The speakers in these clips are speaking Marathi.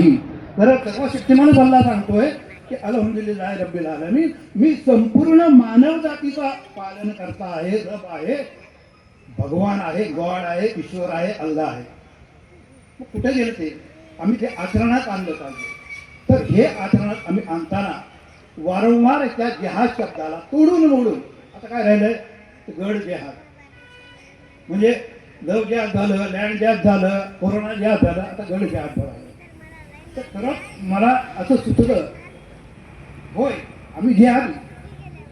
खरं सर्वशक्तिमान सल्ला सांगतोय की अलहमदिल्ला रब्बील आलमीन मी संपूर्ण मानव जातीचा पालन करता आहे रब आहे भगवान आहे गॉड आहे ईश्वर आहे अल्ला आहे. मग कुठे गेले ते? आम्ही ते आचरणात आणलं पाहिजे तर हे आचरणात आम्ही आणताना वारंवार त्या जहाज शब्दाला तोडून मोडून आता काय राहिलंय? गड जहाज म्हणजे लव जहाज झालं लँड जहाज झालं कोरोना जहाज झालं आता गड जहाज झालं. तर खरंच मला असं सुचलं होय आम्ही जिहादी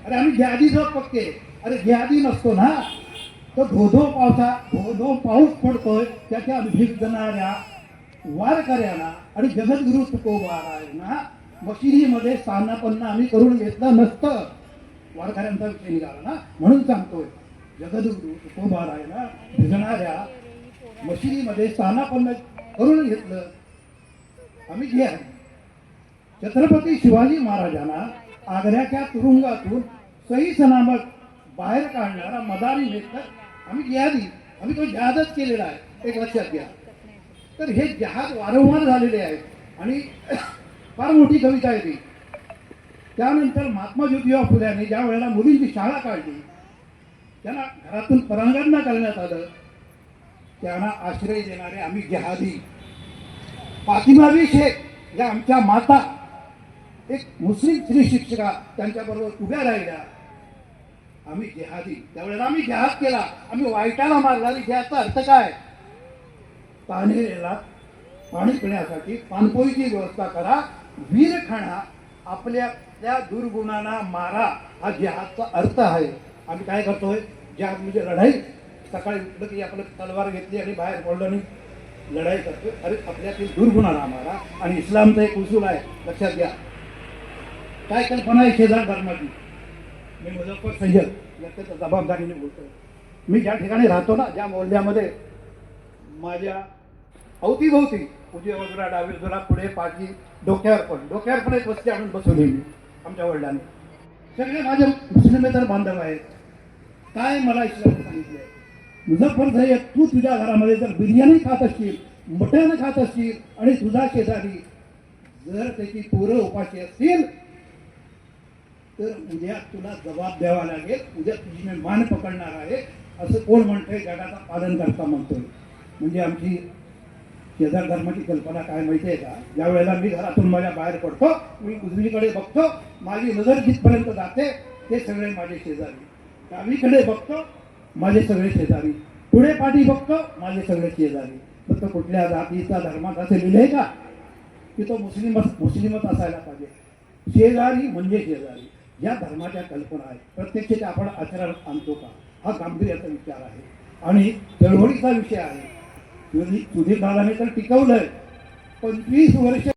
अरे आम्ही घ्यादी जर पक्के. अरे जिहादी नसतो ना. तर धोधो पावसा धोधो पाऊस पडतोय त्याच्या अभिजणाऱ्या देणाऱ्या वारकऱ्यांना आणि जगद्गुरु तुकोबारायांना मशिदीमध्ये स्थानापन्न आम्ही करून घेतलं नसतं. वारकऱ्यांचा विषय निघाला ना. म्हणून सांगतोय जगद्गुरु तुकोबारायांना भिजणाऱ्या मशिदीमध्ये स्थानापन्न करून घेतलं आम्ही घ्या छत्रपती शिवाजी महाराजांना आग्र्याच्या तुरुंगातून सही सनामत बाहेर काढणारा मदारी नेतकर आम्ही जिहादी आम्ही तो जहाजच केलेला आहे एक लक्षात घ्या. तर हे जहाज वारंवार झालेले आहेत आणि फार मोठी कविता आहे ती. त्यानंतर महात्मा ज्योतिबा फुल्याने ज्या वेळेला मुलींची शाळा काढली त्यांना घरातून परांगणना करण्यात आलं त्यांना आश्रय देणारे आम्ही जहादी फातिमाबी शेख या म्हणजे आमच्या माता एक मुस्लिम स्त्री शिक्षिका त्यांच्याबरोबर उभ्या राहिल्या. आम्ही जेहादी. त्यावेळेला आम्ही जेहाद केला. आम्ही वाईटाला मारला. आणि जहादचा अर्थ काय? पाणीला पाणी पिण्यासाठी पाणपोईची व्यवस्था करा. वीर खाणा. आपल्या त्या दुर्गुणांना मारा. हा जेहादचा अर्थ आहे. आम्ही काय करतोय? जेहाद म्हणजे लढाई. सकाळी उठलं की आपलं तलवार घेतली आणि बाहेर पडलं नाही. लढाई करतोय. अरे आपल्यातील दुर्गुणाला आम्हाला. आणि इस्लामचा एक उसूल आहे. लक्षात घ्या. काय कल्पना आहे शेजार धर्माची? मी मुझफ्फर सय्यद याच्या जबाबदारीने बोलतोय. मी ज्या ठिकाणी राहतो ना ज्या मोहल्ल्यामध्ये माझ्या अवतीभोवती उजव्या बाजूला डावी बाजूला पुढे पाठी डोक्यावर पण डोक्यावर पण एक वस्ती आणून बसवली मी आमच्या वडिलांनी. सगळे माझे मुस्लिमेतर बांधव आहेत. काय मला इस्लाम आहे मुझफ्फर सय्यद तू तुझ्या घरामध्ये जर बिर्याणी खात असशील मटण खात असशील आणि तुझा शेजारी जर त्याची पोरं उपाशी असतील तर उद्या तुला जबाब द्यावा लागेल. उद्या तुझी मी मान पकडणार आहे. असं कोण म्हणतंय? जगाचा पालन करता म्हणतोय. म्हणजे आमची शेजार धर्माची कल्पना काय माहिती आहे का? ज्या वेळेला मी घरातून माझ्या बाहेर पडतो मी उजवीकडे बघतो माझी नजर जिथपर्यंत जाते ते सगळे माझे शेजारी. डावीकडे बघतो माझे सगळे शेजारी. पुढे पाठी बघतो माझे सगळे शेजारी. फक्त कुठल्या जातीचा धर्मात असे लिहिले का? की तो मुस्लिम मुस्लिमच असायला पाहिजे. शेजारी म्हणजे शेजारी. या धर्माच्या कल्पना आहेत. प्रत्यक्ष आपण आचरणात आणतो का? हा गांभीर्याचा विचार आहे. आणि चळवळीचा विषय आहे. सुधीर दादाने तर टिकवलंय. पंचवीस वर्ष